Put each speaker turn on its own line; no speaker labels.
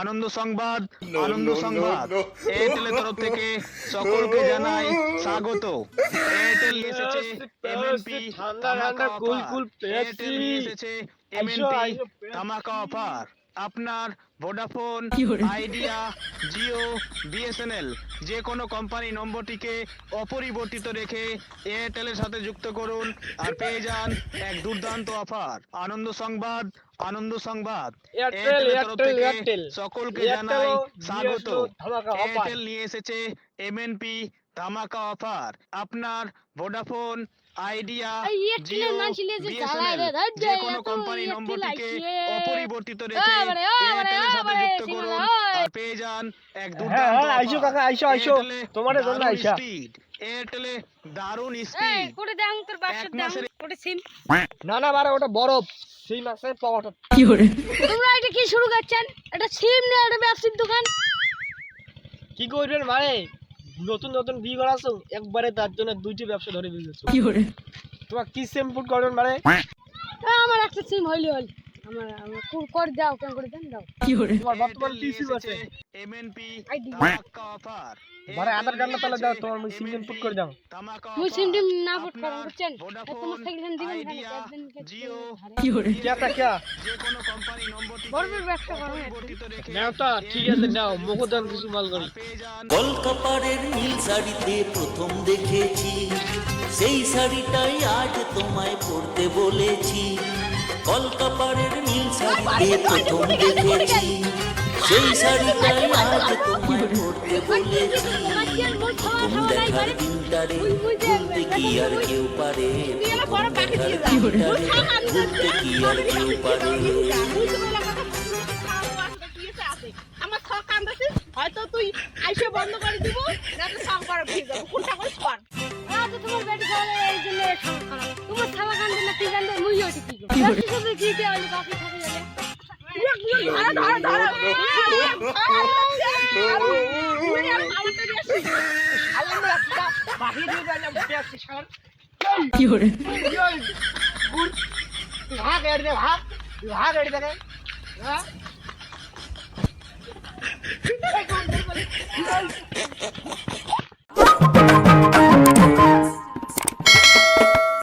আনন্দ সংবাদ আনন্দ সংবাদ। এয়ারটেলের তরফ থেকে সকলকে জানাই স্বাগত। এয়ারটেল এসেছে এমএনপি
ঠান্ডা ঠান্ডা কুল
এসেছে এমএনপি ধামাকা অফার আপনার ভোডাফোন আইডিয়া জিও বিএসএনএল যে কোনো কোম্পানি নম্বরটিকে অপরিবর্তিত রেখে এয়ারটেলের সাথে যুক্ত করুন আর পেয়ে যান এক দুর্দান্ত অফার আনন্দ সংবাদ আনন্দ সংবাদ। সকলকে জানাই স্বাগত। এয়ারটেল নিয়ে এসেছে এমএনপি ধামাকা অফার। আপনার ভোডাফোন আইডিয়া জিও বিএসএনএল যে কোনো কোম্পানি নম্বরটিকে অপরিবর্তিত রেখে এয়ারটেলের সাথে যুক্ত করুন। আর পেয়ে যান এক
হ্যাঁ,
দুর্দান্ত
হ্যাঁ, আইসো কাকা, আইসো, আইসো।
এয়ারটেলে
তোমাদের জন্য আইসা।
এয়ারটেলে দারুণ স্পিড
করে দেন তোর
এক
দেন করে সিম
না না বারে ওটা বরফ। সেই মাসে পাওয়াটা।
তোমরা এটা কি শুরু করছেন? এটা সিম না এটা ব্যবসায়িক দোকান?
কি করবেন মানে নতুন নতুন বিয়ে করাছো একবারে তার জন্য দুইটি ব্যবসা ধরে ফেলেছো। কি করে? তোমার কি সেম ফুড করবেন মানে
আমার একটা সিম হইলে হল আমার আমার করে দাও কেন করে দেন দাও। কি করে?
তোমার বর্তমান কি সিম আছে।
এমএনপি ধামাকা অফার
মানে আধার কার্ড না তাহলে দাও তোমার মুই সিম ইনপুট করে দাও।
মুই সিম টিম না ফুট করেন বুঝছেন? তোমার থেকে দিন দিবেন
জিও
কে তা কে
যে কোনো কোম্পানি নম্বরটি
ঠিক আছে নাও কিছু মাল করি
কলকাপাড়ের নীল শাড়িতে প্রথম দেখেছি। সেই শাড়িটাই আজ তোমায় পরতে বলেছি। কলকাপাড়ের নীল শাড়িতে প্রথম দেখেছি। সেই শাড়িটাই আজ তোমায় পরতে বলেছি। প্রথম দেখার দিনটারে ভুলতে কি আর কেউ পারে? প্রথম দেখার দিনটারে ভুলতে কি আর কেউ পারে?
বন্ধ করে দিব না তো ছক করে ভিজে যাব। কোনটা করিস কর
আজ তোমার বেটি খাওয়ালে এই জন্য খারাপ। তোমার খাওয়া কান্দে না কি কান্দে মুই ওটি কি করি? ব্যবসা শুধু কি কে হইলে বাকি থাকে যাবে।
ধরো ধরো ধরো
বাহির দিয়ে গেলাম পেঁয়াজ সার ভাগ এড় দে ভাগ ভাগ এড় হ্যাঁ।